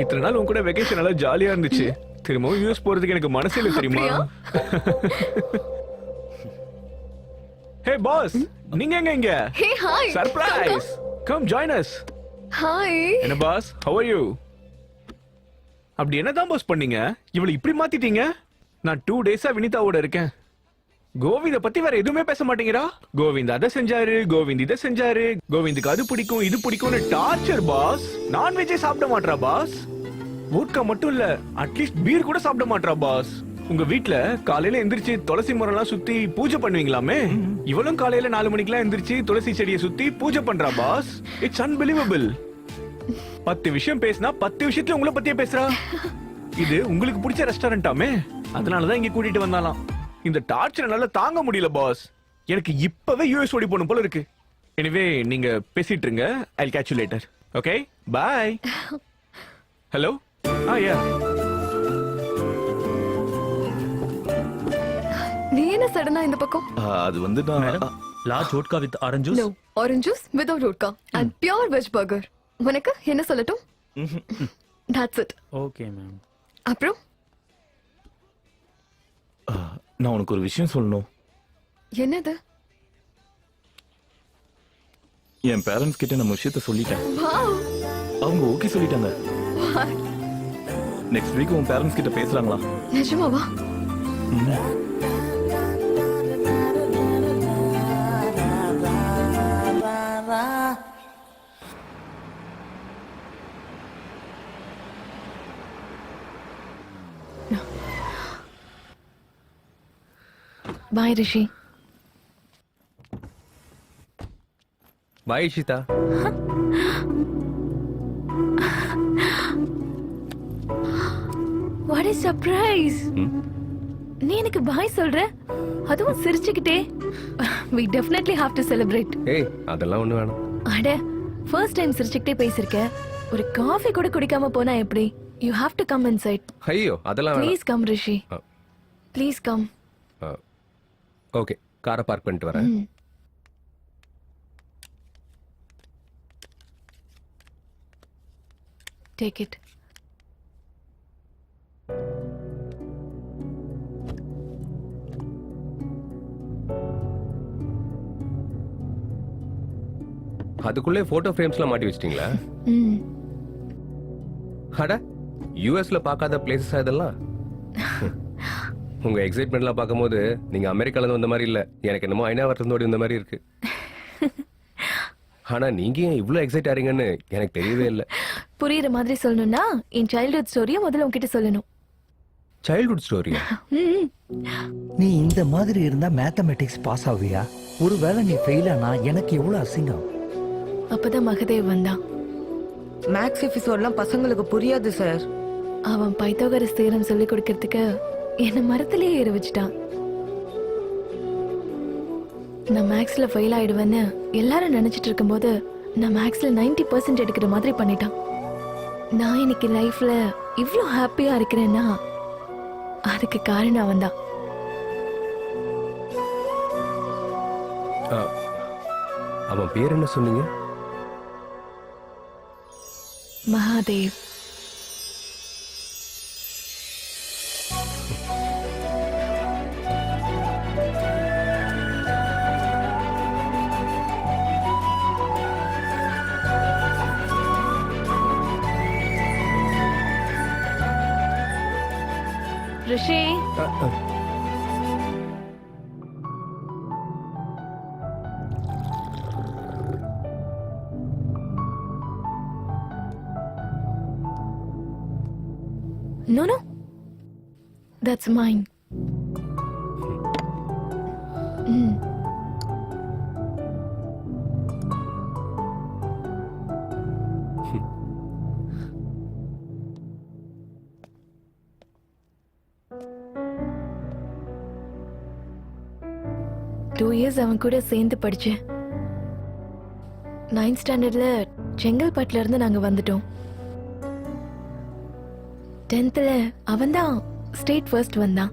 இத்தனை நாள் உன் கூட வெக்கேஷன் நல்லா ஜாலியா இருந்துச்சு. திரும்பவும் யூஎஸ் போறதுக்கு எனக்கு மனசு இல்லை தெரியுமா? ஹே பாஸ் நீங்க எங்க இங்க? Hey hi surprise come join us. Hi என்ன பாஸ் how are you? அப்படி என்னதான் பாஸ் பண்ணீங்க? இவளை இப்படி மாத்திட்டீங்க? நான் டூ டேஸா வினிதாவோட இருக்கேன். கோவிந்த பத்தி வேற எதுவுமே பேச மாட்டேங்கிறா? கோவிந்த் அதை செஞ்சாரு கோவிந்த் இதை செஞ்சாரு கோவிந்துக்கு அது பிடிக்கும் இது பிடிக்கும்னு டார்ச்சர் பாஸ் நான்வெஜ்ஜே சாப்பிட மாட்றா பாஸ் வோட்கா மட்டும் இல்ல அட்லீஸ்ட் பீர் கூட சாப்பிட மாட்டா பாஸ் உங்க வீட்ல காலையில எந்திரிச்சு துளசி மரம்லாம் சுத்தி பூஜை பண்ணுவீங்களாமே? இவளும் காலையில நாலு மணிக்கெல்லாம் எந்திரிச்சு துளசி செடியை சுத்தி பூஜை பண்றா பாஸ் இட்ஸ் அன்பிலீவபிள் பத்து விஷயம் பேசினா பத்து விஷயத்துல உங்களை பத்தியே பேசுறா. இது உங்களுக்கு பிடிச்ச ரெஸ்டாரண்டாமே அதனாலதான் இங்க கூட்டிட்டு வந்தாலாம். இந்த டார்ச்சர் என்னால தாங்க முடியல பாஸ் எனக்கு இப்பவே யூஎஸ் ஓடி போகணும் போல இருக்கு. எனிவே நீங்க பேசிட்டு இருங்க. I catch you later okay bye hello ah yeah நீ என்ன சடனா இந்த பக்கம்? அது வந்து நான் large vodka with orange juice no orange juice without vodka and pure veg burger உனக்கு என்ன சொல்லட்டும்? தட்ஸ் இட் ஓகே மேம் அப்புறம்? நான் உனக்கு ஒரு விஷயம் சொல்லணும். என்னது? என் பேரண்ட்ஸ் கிட்ட நம்ம விஷயத்த சொல்லிட்டேன். அவங்க ஓகே சொல்லிட்டாங்க. நெக்ஸ்ட் வீக் உன் பேரண்ட்ஸ் கிட்ட பேசுறாங்களா நிஜமாவா? Bye Rishi bye Ishita what is surprise நீ எனக்கு பாய் சொல்ற? அதுவும் சிரிச்சுக்கிட்டே. We definitely have to celebrate. ஏய் அதெல்லாம் ஒண்ணு வேணாம். அட ஃபர்ஸ்ட் டைம் சிரிச்சுக்கிட்டே பேசிருக்க ஒரு காஃபி கூட குடிக்காம போனா எப்படி? You have to come inside ஐயோ அதெல்லாம் please come Rishi. Please come okay காரை பார்க் பண்ணிட்டு வரேன். டேக் இட் அதுக்குள்ளே போட்டோ ஃப்ரேம்ஸ்லாம் மாட்டி வச்சிட்டீங்களா? ம். அட யூஎஸ்ல பார்க்காத பிளேசஸ் இதெல்லாம்? உங்க எக்ஸைட்மெண்ட்லாம் பார்க்கும்போது நீங்க அமெரிக்கால இருந்து வந்த மாதிரி இல்ல. எனக்கு என்னமோ ஐநாவரத்துல ஓடி வந்த மாதிரி இருக்கு. ஆனா நீங்க ஏன் இவ்ளோ எக்ஸைட் ஆறீங்கன்னு எனக்கு தெரியவே இல்ல. புரியுற மாதிரி சொல்லணும்னா என் சைல்ட்ஹுட் ஸ்டோரியை முதல்ல உன்கிட்ட சொல்லணும். சைல்ட்ஹுட் ஸ்டோரியா நீ இந்த மாதிரி இருந்தா மேத்தமெட்டிக்ஸ் பாஸ் ஆவியா? ஒருவேளை நீ ஃபெயில் ஆனா எனக்கு எவ்வளவு அசிங்கம்? அப்பதான் மகதேவ் வந்தான். மேக்ஸ் எபிசோட்லாம் பசங்களுக்கு புரியாது சார் அவன் பைத்தோகரஸ் தேரம் சொல்லி கொடுக்கறதுக்கு என்ன மரத்திலேயே ஏற வச்சுட்டான். நான் மேக்ஸ்ல ஃபெயில் ஆயிடுவேன்னு எல்லாரும் நினைச்சிட்டு இருக்கும்போது நான் மேக்ஸ்ல 90% பர்சன்ட் எடுக்கிற மாதிரி பண்ணிட்டான். நான் இன்னைக்கு லைஃப்ல இவ்ளோ ஹாப்பியா இருக்கிறேன்னா அதுக்கு காரணம் அவன் தான். அவன் பேர் என்ன சொன்னீங்க? Mahadev. No, no. That's mine. Two years அவன் கூட சேர்ந்து படிச்சேன். நைன்த் ஸ்டாண்டர்ட்ல செங்கல்பட்டுல இருந்து நாங்க வந்துட்டோம். டென்த்ல அவன் தான் ஸ்டேட் ஃபர்ஸ்ட் வந்தான்.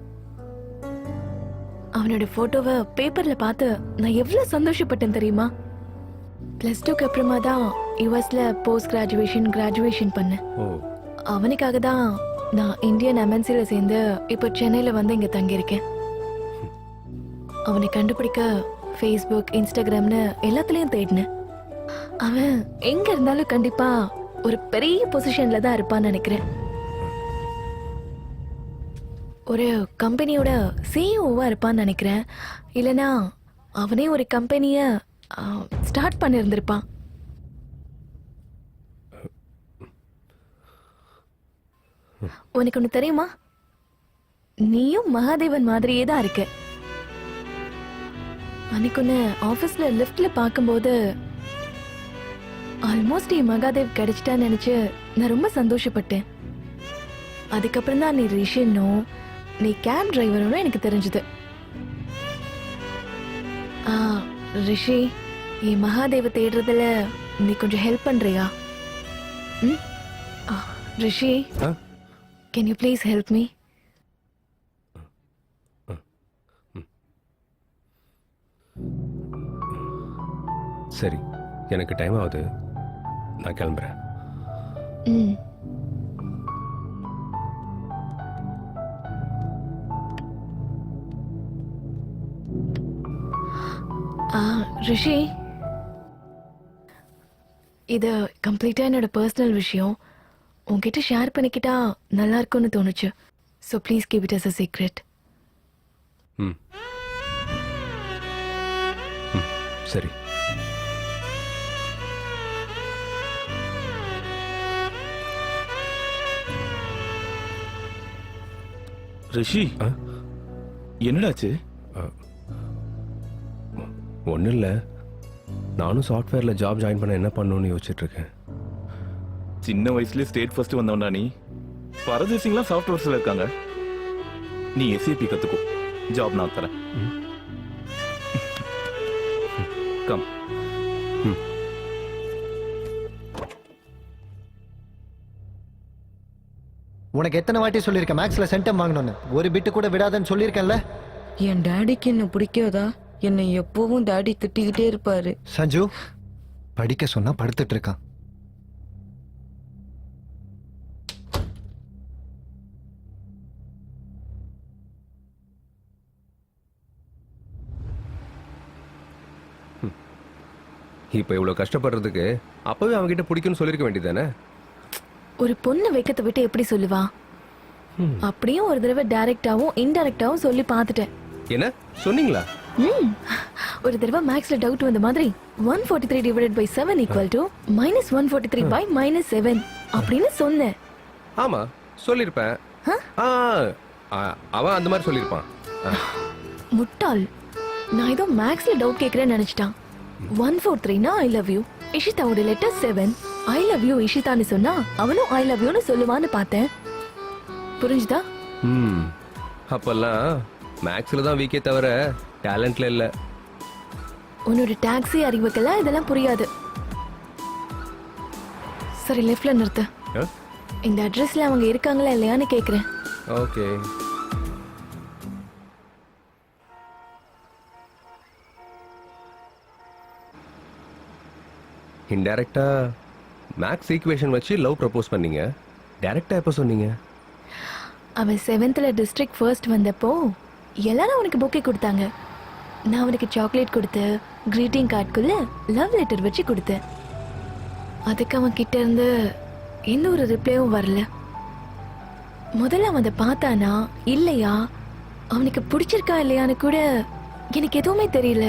அவனோட போட்டோவை பேப்பர்ல பார்த்து நான் எவ்வளவு சந்தோஷப்பட்டேன் தெரியுமா? பிளஸ் டூக்கு அப்புறமா தான் யூஎஸ்ல போஸ்ட் கிராஜுவேஷன் கிராஜுவேஷன் பண்ணேன். அவனுக்காக தான் நான் இந்தியன் எம்என்சில சேர்ந்து இப்போ சென்னையில வந்து இங்க தங்கியிருக்கேன். அவனை கண்டுபிடிக்க ஃபேஸ்புக் இன்ஸ்டாகிராம்னு எல்லாத்துலேயும் தேடினேன். அவன் எங்கே இருந்தாலும் கண்டிப்பாக ஒரு பெரிய பொசிஷனில் தான் இருப்பான்னு நினைக்கிறேன். ஒரு கம்பெனியோட சிஇஓவாக இருப்பான்னு நினைக்கிறேன். இல்லைனா அவனே ஒரு கம்பெனியை ஸ்டார்ட் பண்ணியிருந்திருப்பான் உனக்கு ஒன்று தெரியுமா? நீயும் மகாதேவன் மாதிரியே தான் இருக்க. அன்னைக்கு ஒன்று ஆஃபீஸில் லிஃப்ட்ல பார்க்கும்போது ஆல்மோஸ்ட் என் மகாதேவ் கிடைச்சிட்டான்னு நினச்சி நான் ரொம்ப சந்தோஷப்பட்டேன். அதுக்கப்புறம் தான் நீ ரிஷின்னும் நீ கேப் டிரைவரும் எனக்கு தெரிஞ்சது. ஆ ரிஷி என் மகாதேவ தேடுறதுல நீ கொஞ்சம் ஹெல்ப் பண்றியா? ம்? ஆ, Rishi? Can you please help me சரி எனக்கு டைம் ஆகுது. நான் கிளம்புறேன். ம். ஆ ரிஷி. இது கம்ப்ளீட்டா என்னோட பர்சனல் விஷயம். உன்கிட்ட ஷேர் பண்ணிக்கிட்டா நல்லா இருக்கும்னு தோணுச்சு so please keep it as a secret ம், சரி. ரிஷி? என்னடாச்சு? ஒன்றும் இல்லை நானும் சாஃப்ட்வேரில் ஜாப் ஜாயின் பண்ண என்ன பண்ணணும்னு யோசிச்சுட்டு இருக்கேன் சின்ன வயசுலயே ஸ்டேட் ஃபர்ஸ்ட் வந்தவன்டா நீ. பரதேசிங்லாம் சாஃப்ட்வேர்ஸ்ல இருக்காங்க. நீ எஸ்ஏபி கத்துக்கோ. ஜாப் நான் தரேன். கம் உனக்கு எத்தனை வாட்டி சொல்லியிருக்கேன்? மேக்ஸ்ல சென்டம் வாங்கணும்னு. ஒரு பிட்டு கூட விடாதன்னு சொல்லியிருக்கேன்ல? என் டாடிக்கு என்ன பிடிக்காதா? என்னை எப்பவும் டாடி திட்டிக்கிட்டே இருப்பாரு. சஞ்சு படிக்க சொன்னா படுத்துட்டு இருக்கான் இப்போ இவ்வளோ கஷ்டப்படுறதுக்கு அப்போவே அவன்கிட்ட பிடிக்கும்னு சொல்லியிருக்க வேண்டியதானே ஒரு பொண்ணு வெக்கத்தை விட்டு எப்படி சொல்லுவா? அப்படியும் ஒரு தடவை டைரக்டாவும் இன்டைரக்டாவும் சொல்லி பார்த்துட்டேன். என்ன? சொன்னீங்களா? ம். ஒரு தடவை மேக்ஸ்ல டவுட் வந்த மாதிரி one forty three divided by seven equal to minus one forty three by minus seven அப்படின்னு சொன்னேன். ஆமாம் சொல்லியிருப்பேன் ஆ? ஆ, அவன் அந்த மாதிரி சொல்லியிருப்பான் ஆ, முட்டாள். நான் ஏதோ மேக்ஸ்ல டவுட் கேட்கறேன்னு நினைச்சிட்டான். ஒன் ஃபோர் த்ரீனா I love you இஷிதாவோட letter seven I love you இஷிதான்னு சொன்னா அவனும் ஐ லவ் யூன்னு சொல்லுவான்னு பார்த்தேன். புரிஞ்சுதா? ம். அப்பெல்லாம் மேக்ஸில் தான் வீக்கே தவிர டேலண்ட்ல இல்லை. உன்னோட டாக்ஸி அறிவுக்கெல்லாம் இதெல்லாம் புரியாது. சரி லெஃப்ட்ல நிறுத்து. இந்த அட்ரஸ்ல அவங்க இருக்காங்களா இல்லையான்னு கேக்குறேன். ஓகே. இன்டைரக்டா மேக்ஸ் ஈக்குவேஷன் வச்சு லவ் ப்ரப்போஸ் பண்ணீங்க. டேரெக்டாக எப்போ சொன்னீங்க? அவன் செவன்த்தில் டிஸ்ட்ரிக்ட் ஃபர்ஸ்ட் வந்தப்போ எல்லாரும் அவனுக்கு பொக்கே கொடுத்தாங்க. நான் அவனுக்கு சாக்லேட் கொடுத்து க்ரீட்டிங் கார்டுக்குள்ள லவ் லெட்டர் வச்சு கொடுத்தேன். அதுக்கு அவன் கிட்ட இருந்து எந்த ஒரு ரிப்ளையும் வரல. முதல்ல அவன் அதை பார்த்தானா இல்லையா? அவனுக்கு பிடிச்சிருக்கா இல்லையான்னு கூட எனக்கு எதுவுமே தெரியல.